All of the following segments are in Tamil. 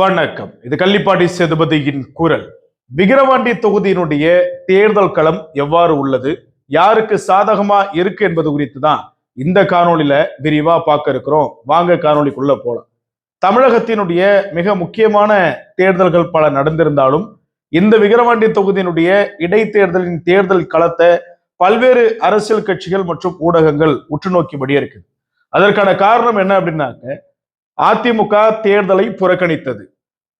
வணக்கம். இது கள்ளிப்பாடி சேதுபதியின் குரல். விக்கிரவாண்டி தொகுதியினுடைய தேர்தல் களம் எவ்வாறு உள்ளது? யாருக்கு சாதகமா இருக்கு என்பது குறித்து தான் இந்த காணொலியில விரிவா பார்க்க இருக்கிறோம். வாங்க காணொலிக்குள்ள போலாம். தமிழகத்தினுடைய மிக முக்கியமான தேர்தல்கள் பல நடந்திருந்தாலும் இந்த விக்கிரவாண்டி தொகுதியினுடைய இடைத்தேர்தலின் தேர்தல் களத்தை பல்வேறு அரசியல் கட்சிகள் மற்றும் ஊடகங்கள் உற்று நோக்கிபடியே இருக்குது அதற்கான காரணம் என்ன அப்படின்னாக்க அதிமுக தேர்தலை புறக்கணித்தது.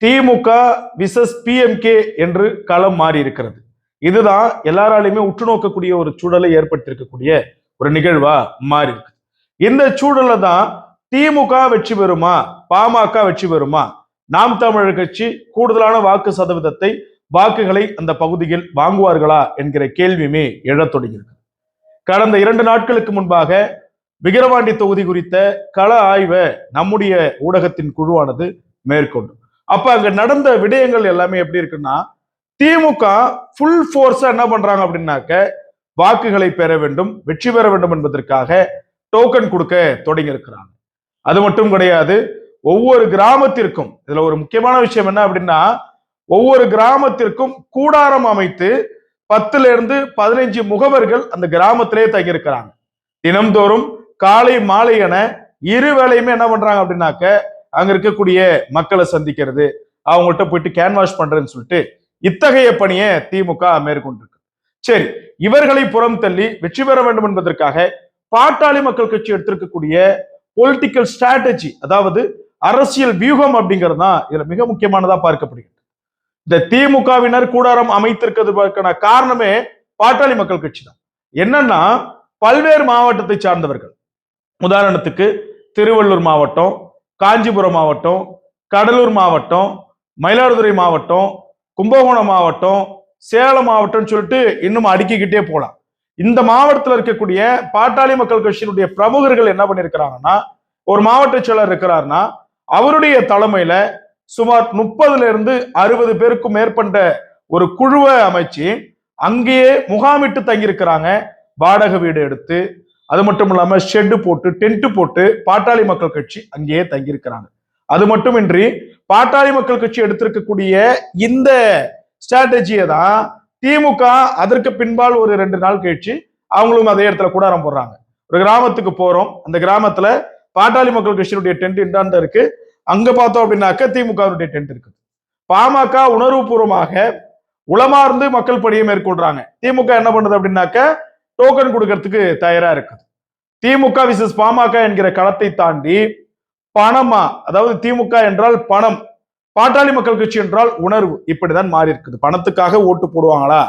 திமுக விசஸ் பிஎம்கே என்று களம் மாறி இருக்கிறது இதுதான் எல்லாராலையுமே உற்று நோக்கக்கூடிய ஒரு சூழலை ஏற்படுத்தியிருக்கக்கூடிய ஒரு நிகழ்வா மாறி இருக்கு இந்த சூழல்ல தான் திமுக வெற்றி பெறுமா பாமக வெற்றி பெறுமா? நாம் தமிழர் கட்சி கூடுதலான வாக்கு சதவீதத்தை வாக்குகளை அந்த பகுதியில் வாங்குவார்களா என்கிற கேள்வியுமே எழத் தொடங்கியிருக்கு. கடந்த இரண்டு நாட்களுக்கு முன்பாக விக்கிரவாண்டி தொகுதி குறித்த கள ஆய்வை நம்முடைய ஊடகத்தின் குழுவானது மேற்கொண்டு. அப்ப அங்க நடந்த விடயங்கள் எல்லாமே எப்படி இருக்குன்னா திமுக ஃபுல் ஃபோர்ஸா என்ன பண்றாங்க அப்படின்னாக்க வாக்குகளை பெற வேண்டும் வெற்றி பெற வேண்டும் என்பதற்காக டோக்கன் கொடுக்க தொடங்கி இருக்கிறாங்க அது மட்டும் கிடையாது ஒவ்வொரு கிராமத்திற்கும் இதுல ஒரு முக்கியமான விஷயம் என்ன அப்படின்னா ஒவ்வொரு கிராமத்திற்கும் கூடாரம் அமைத்து பத்துல இருந்து பதினைஞ்சு முகவர்கள் அந்த கிராமத்திலே தங்கியிருக்கிறாங்க. தினம்தோறும் காலை மாலை என இரு வேலையுமே என்ன பண்றாங்க அப்படின்னாக்க அங்க இருக்கக்கூடிய மக்களை சந்திக்கிறது அவங்கள்ட்ட போயிட்டு கேன்வாஷ் பண்றேன்னு சொல்லிட்டு இத்தகைய பணியை திமுக மேற்கொண்டிருக்கு. சரி இவர்களை புறம் தள்ளி வெற்றி பெற வேண்டும் என்பதற்காக பாட்டாளி மக்கள் கட்சி எடுத்திருக்கக்கூடிய பொலிட்டிக்கல் ஸ்ட்ராட்டஜி அதாவது அரசியல் வியூகம் அப்படிங்கிறது தான் இதுல மிக முக்கியமானதா பார்க்கப்படுகிறது. இந்த திமுகவினர் கூடாரம் அமைத்திருக்கிறதுக்கான காரணமே பாட்டாளி மக்கள் கட்சி தான். என்னன்னா பல்வேறு மாவட்டத்தை சார்ந்தவர்கள் உதாரணத்துக்கு திருவள்ளூர் மாவட்டம் காஞ்சிபுரம் மாவட்டம் கடலூர் மாவட்டம் மயிலாடுதுறை மாவட்டம் கும்பகோணம் மாவட்டம் சேலம் மாவட்டம்னு சொல்லிட்டு இன்னும் அடுக்கிக்கிட்டே போகலாம் இந்த மாவட்டத்தில் இருக்கக்கூடிய பாட்டாளி மக்கள் கட்சியினுடைய பிரமுகர்கள் என்ன பண்ணியிருக்கிறாங்கன்னா ஒரு மாவட்ட செயலர் இருக்கிறாருன்னா அவருடைய தலைமையில சுமார் முப்பதுல இருந்து அறுபது பேருக்கும் மேற்பட்ட ஒரு குழுவை அமைச்சு அங்கேயே முகாமிட்டு தங்கியிருக்கிறாங்க. வாடகை வீடு எடுத்து அது மட்டும் இல்லாமல் ஷெட்டு போட்டு டென்ட் போட்டு பாட்டாளி மக்கள் கட்சி அங்கேயே தங்கியிருக்கிறாங்க. அது மட்டுமின்றி பாட்டாளி மக்கள் கட்சி எடுத்திருக்கக்கூடிய இந்த ஸ்ட்ராட்டஜியை தான் திமுக அதற்கு பின்பால் ஒரு ரெண்டு நாள் கழிச்சு அவங்களும் அதே இடத்துல கூடாரம் போடுறாங்க. ஒரு கிராமத்துக்கு போறோம். அந்த கிராமத்துல பாட்டாளி மக்கள் கட்சியினுடைய டென்ட் இந்தாண்ட இருக்கு. அங்க பார்த்தோம் அப்படின்னாக்க திமுகவினுடைய டென்ட் இருக்குது. பாமக உணர்வுபூர்வமாக உளமார்ந்து மக்கள் பணியை மேற்கொள்றாங்க. திமுக என்ன பண்ணுது அப்படின்னாக்க டோக்கன் கொடுக்கறதுக்கு தயாரா இருக்குது. திமுக விசஸ் பாமக என்கிற களத்தை தாண்டி பணமா அதாவது திமுக என்றால் பணம் பாட்டாளி மக்கள் கட்சி என்றால் உணர்வு இப்படிதான் மாறி இருக்குது. பணத்துக்காக ஓட்டு போடுவாங்களா?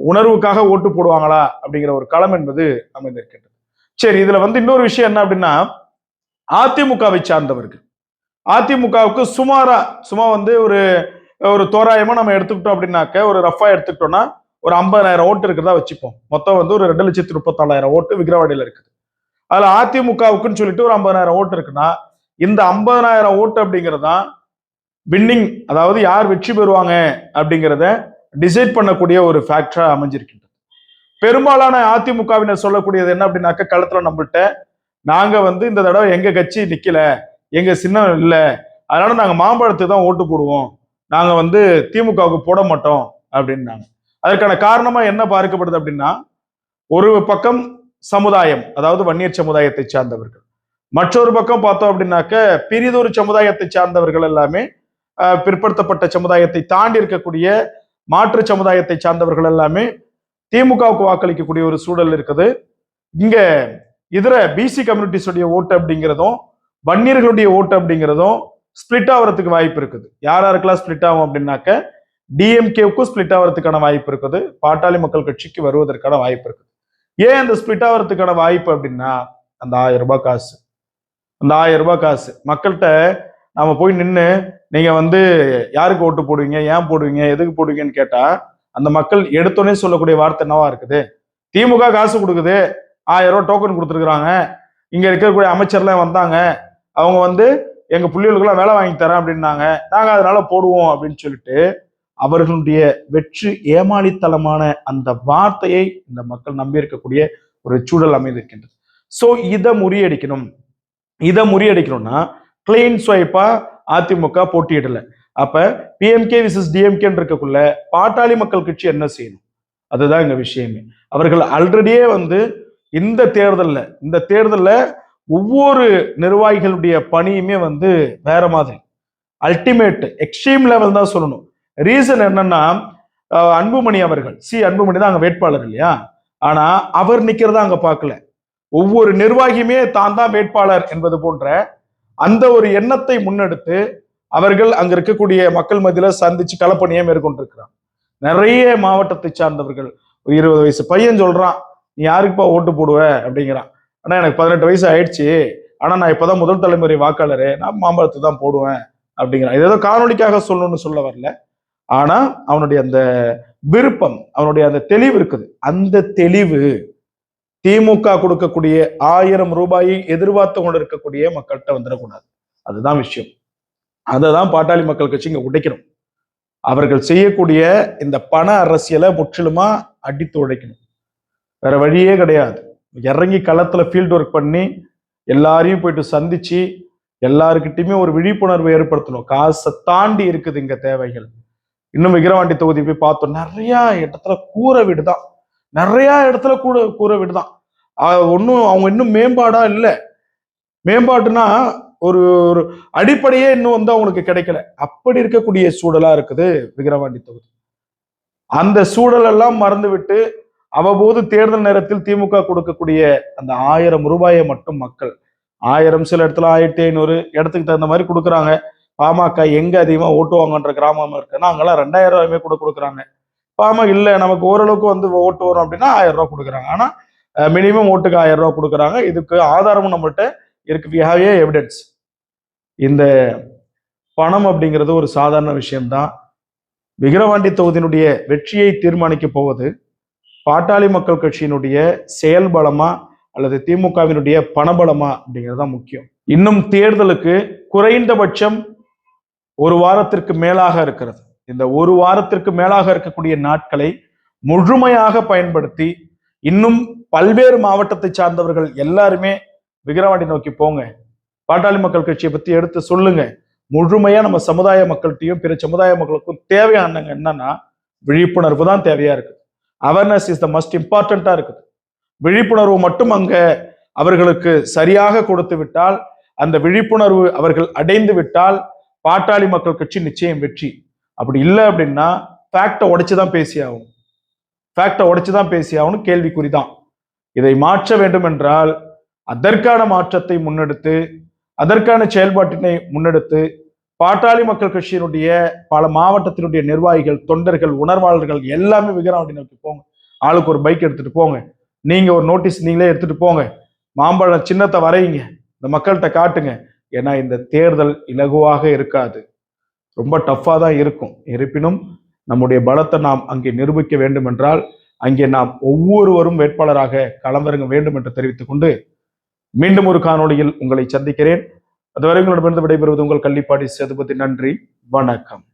உணர்வுக்காக ஓட்டு போடுவாங்களா? அப்படிங்கிற ஒரு களம் என்பது அமைந்திருக்கின்றது. சரி இதுல வந்து இன்னொரு விஷயம் என்ன அப்படின்னா அதிமுகவை சார்ந்தவர்கள். அதிமுகவுக்கு சுமாரா சும்மா வந்து ஒரு ஒரு தோராயமா நம்ம எடுத்துக்கிட்டோம் அப்படின்னாக்க ஒரு ரஃபா எடுத்துக்கிட்டோம்னா ஒரு ஐம்பதாயிரம் ஓட்டு இருக்கிறதா வச்சுப்போம். மொத்தம் வந்து ஒரு ரெண்டு லட்சத்தி முப்பத்தாலாயிரம் ஓட்டு விக்கிரவாடியில இருக்குது. அதில் அதிமுகவுக்குன்னு சொல்லிட்டு ஒரு ஐம்பதாயிரம் ஓட்டு இருக்குன்னா இந்த ஐம்பதாயிரம் ஓட்டு அப்படிங்கிறது தான் வின்னிங் அதாவது யார் வெற்றி பெறுவாங்க அப்படிங்கிறத டிசைட் பண்ணக்கூடிய ஒரு ஃபேக்டராக அமைஞ்சிருக்கின்றது. பெரும்பாலான அதிமுகவினர் சொல்லக்கூடியது என்ன அப்படின்னாக்க களத்தில் நம்மள்ட்ட நாங்கள் வந்து இந்த தடவை எங்கள் கட்சி நிற்கல எங்கள் சின்னம் இல்லை அதனால நாங்கள் மாம்பழத்துக்கு தான் ஓட்டு போடுவோம். நாங்கள் வந்து திமுகவுக்கு போட மாட்டோம் அப்படின்னாங்க. அதற்கான காரணமா என்ன பார்க்கப்படுது அப்படின்னா ஒரு பக்கம் சமுதாயம் அதாவது வன்னியர் சமுதாயத்தை சார்ந்தவர்கள். மற்றொரு பக்கம் பார்த்தோம் அப்படின்னாக்க பிரிதொரு சமுதாயத்தை சார்ந்தவர்கள் எல்லாமே பிற்படுத்தப்பட்ட சமுதாயத்தை தாண்டி இருக்கக்கூடிய மாற்று சமுதாயத்தை சார்ந்தவர்கள் எல்லாமே திமுகவுக்கு வாக்களிக்கக்கூடிய ஒரு சூழல் இருக்குது. இங்க இதர பிசி கம்யூனிட்டிஸுடைய ஓட்டு அப்படிங்கிறதும் வன்னியர்களுடைய ஓட்டு அப்படிங்கிறதும் ஸ்பிளிட் ஆகிறதுக்கு வாய்ப்பு இருக்குது. யார் யாருக்கெல்லாம் ஸ்பிளிட் ஆகும் அப்படின்னாக்க டிஎம்கேவுக்கும் ஸ்பிளிட் ஆகிறதுக்கான வாய்ப்பு இருக்குது. பாட்டாளி மக்கள் கட்சிக்கு வருவதற்கான வாய்ப்பு இருக்குது. ஏன் அந்த ஸ்பிளிட் ஆகிறதுக்கான வாய்ப்பு அப்படின்னா அந்த ஆயிரம் ரூபாய் காசு. அந்த ஆயிரம் ரூபாய் காசு. மக்கள்கிட்ட நாம போய் நின்று நீங்க வந்து யாருக்கு ஓட்டு போடுவீங்க ஏன் போடுவீங்க எதுக்கு போடுவீங்கன்னு கேட்டா அந்த மக்கள் எடுத்தோடனே சொல்லக்கூடிய வார்த்தை என்னவா இருக்குது? திமுக காசு கொடுக்குது. ஆயிரம் ரூபா டோக்கன் கொடுத்துருக்குறாங்க. இங்க இருக்கக்கூடிய அமைச்சர்லாம் வந்தாங்க. அவங்க வந்து எங்க புள்ளிகளுக்கெல்லாம் வேலை வாங்கி தரேன் அப்படின்னாங்க. நாங்க அதனால போடுவோம் அப்படின்னு சொல்லிட்டு அவர்களுடைய வெற்றி ஏமாளித்தனமான அந்த வார்த்தையை இந்த மக்கள் நம்பியிருக்கக்கூடிய ஒரு சூழல் அமைந்திருக்கின்றது. சோ இதை முறியடிக்கணும். இதை முறியடிக்கணும்னா கிளீன் ஸ்வைப்பா அதிமுக போட்டியிடல. அப்ப பிஎம்கே விசஸ் டிஎம்கேன்னு இருக்கக்குள்ள பாட்டாளி மக்கள் கட்சி என்ன செய்யணும்? அதுதான் எங்க விஷயமே. அவர்கள் ஆல்ரெடியே வந்து இந்த தேர்தலில் இந்த தேர்தலில் ஒவ்வொரு நிர்வாகிகளுடைய பணியுமே வந்து வேற மாதிரி. அல்டிமேட் எக்ஸ்ட்ரீம் லெவல் தான் சொல்லணும். ரீசன் என்னன்னா அன்புமணி அவர்கள் சி. அன்புமணி தான் அங்கே வேட்பாளர் இல்லையா? ஆனா அவர் நிக்கிறதா அங்க பார்க்கல. ஒவ்வொரு நிர்வாகியுமே தான் தான் வேட்பாளர் என்பது போன்ற அந்த ஒரு எண்ணத்தை முன்னெடுத்து அவர்கள் அங்க இருக்கக்கூடிய மக்கள் மத்தியில சந்திச்சு களப்பணியை மேற்கொண்டிருக்கிறான் நிறைய மாவட்டத்தை சார்ந்தவர்கள் ஒரு இருபது வயசு பையன் சொல்றான் நீ யாருக்குப்பா ஓட்டு போடுவ? அப்படிங்கிறான். ஆனா எனக்கு பதினெட்டு வயசு ஆயிடுச்சு. ஆனா நான் இப்பதான் முதல் தலைமுறை வாக்காளர். நான் மாம்பழத்தை தான் போடுவேன். அப்படிங்கிறான். இது ஏதோ காணொலிக்காக சொல்லணும்னு சொல்ல வரல. ஆனா அவனுடைய அந்த விருப்பம் அவனுடைய அந்த தெளிவு இருக்குது. அந்த தெளிவு திமுக கொடுக்கக்கூடிய ஆயிரம் ரூபாயை எதிர்பார்த்து கொண்டு இருக்கக்கூடிய மக்கள்கிட்ட வந்துடக்கூடாது. அதுதான் விஷயம். அதை தான் பாட்டாளி மக்கள் கட்சி இங்க உடைக்கணும். அவர்கள் செய்யக்கூடிய இந்த பண அரசியலை முற்றிலுமா அடித்து உடைக்கணும். வேற வழியே கிடையாது. இறங்கி களத்துல ஃபீல்டு ஒர்க் பண்ணி எல்லாரையும் போயிட்டு சந்திச்சு எல்லாருக்கிட்டையுமே ஒரு விழிப்புணர்வு ஏற்படுத்தணும். காசை தாண்டி இருக்குது இங்க தேவைகள். இன்னும் விக்கிரவாண்டி தொகுதி போய் பார்த்தோம். நிறைய இடத்துல கூரை வீடு தான் நிறைய இடத்துல கூட கூரை வீடு தான் ஒன்றும் அவங்க இன்னும் மேம்பாடா இல்லை. மேம்பாடுனா ஒரு ஒரு அடிப்படையே இன்னும் வந்து அவங்களுக்கு கிடைக்கல. அப்படி இருக்கக்கூடிய சூழலா இருக்குது விக்கிரவாண்டி தொகுதி. அந்த சூழலெல்லாம் மறந்துவிட்டு அவ்வப்போது தேர்தல் நேரத்தில் திமுக கொடுக்கக்கூடிய அந்த ஆயிரம் ரூபாயை மட்டும் மக்கள் ஆயிரம் சில இடத்துல ஆயிரத்தி ஐநூறு இடத்துக்கு தகுந்த மாதிரி கொடுக்குறாங்க. பாமக எங்க அதிகமா ஓட்டுவாங்கன்ற கிராமம் இருக்குன்னா அங்கெல்லாம் ரெண்டாயிரம் ரூபாயுமே கூட கொடுக்குறாங்க. பாமக இல்ல நமக்கு ஓரளவுக்கு வந்து ஓட்டு வரும் அப்படின்னா ஆயிரம் ரூபா கொடுக்குறாங்க. ஆனா மினிமம் ஓட்டுக்கு ஆயிரம் ரூபா கொடுக்குறாங்க. இதுக்கு ஆதாரமும் நம்மகிட்ட இருக்கு. வி ஹாவ் ஏ எவிடன்ஸ் இந்த பணம் அப்படிங்கிறது ஒரு சாதாரண விஷயம்தான். விக்கிரவாண்டி தொகுதியினுடைய வெற்றியை தீர்மானிக்க போவது பாட்டாளி மக்கள் கட்சியினுடைய செயல்பலமா அல்லது திமுகவினுடைய பணபலமா அப்படிங்கிறது தான் முக்கியம். இன்னும் தேர்தலுக்கு குறைந்தபட்சம் ஒரு வாரத்திற்கு மேலாக இருக்கிறது. இந்த ஒரு வாரத்திற்கு மேலாக இருக்கக்கூடிய நாட்களை முழுமையாக பயன்படுத்தி இன்னும் பல்வேறு மாவட்டத்தை சார்ந்தவர்கள் எல்லாருமே விக்கிரவாண்டி நோக்கி போங்க. பாட்டாளி மக்கள் கட்சியை பத்தி எடுத்து சொல்லுங்க. முழுமையா நம்ம சமுதாய மக்கள்கிட்டையும் பிற சமுதாய மக்களுக்கும் தேவையானங்க என்னன்னா விழிப்புணர்வு தான் தேவையா இருக்குது. அவேர்னஸ் இஸ் த மஸ்ட் இம்பார்ட்டண்டா இருக்குது. விழிப்புணர்வு மட்டும் அங்க அவர்களுக்கு சரியாக கொடுத்து விட்டால் அந்த விழிப்புணர்வு அவர்கள் அடைந்து விட்டால் பாட்டாளி மக்கள் கட்சி நிச்சயம் வெற்றி. அப்படி இல்லை அப்படின்னா ஃபேக்டை உடைச்சு தான் பேசி ஆகணும். ஃபேக்டை உடைச்சு தான் பேசி ஆகணும் கேள்விக்குறி தான் இதை மாற்ற வேண்டும் என்றால் அதற்கான மாற்றத்தை முன்னெடுத்து அதற்கான செயல்பாட்டினை முன்னெடுத்து பாட்டாளி மக்கள் கட்சியினுடைய பல மாவட்டத்தினுடைய நிர்வாகிகள் தொண்டர்கள் உணர்வாளர்கள் எல்லாமே விக்கிரவாண்டி நோக்கி போங்க. ஆளுக்கு ஒரு பைக் எடுத்துட்டு போங்க. நீங்க ஒரு நோட்டீஸ் நீங்களே எடுத்துட்டு போங்க. மாம்பழம் சின்னத்தை வரையுங்க. இந்த மக்கள்கிட்ட காட்டுங்க. ஏன்னா இந்த தேர்தல் இலகுவாக இருக்காது. ரொம்ப டஃப்பாக தான் இருக்கும். இருப்பினும் நம்முடைய பலத்தை நாம் அங்கே நிரூபிக்க வேண்டும் என்றால் அங்கே நாம் ஒவ்வொருவரும் வேட்பாளராக களமிறங்க வேண்டும் என்று தெரிவித்துக் கொண்டு மீண்டும் ஒரு காணொளியில் உங்களை சந்திக்கிறேன். அதுவரை உங்களிடமிருந்து விடைபெறுவது உங்கள் கள்ளிப்பாடி சேதுபதி. நன்றி. வணக்கம்.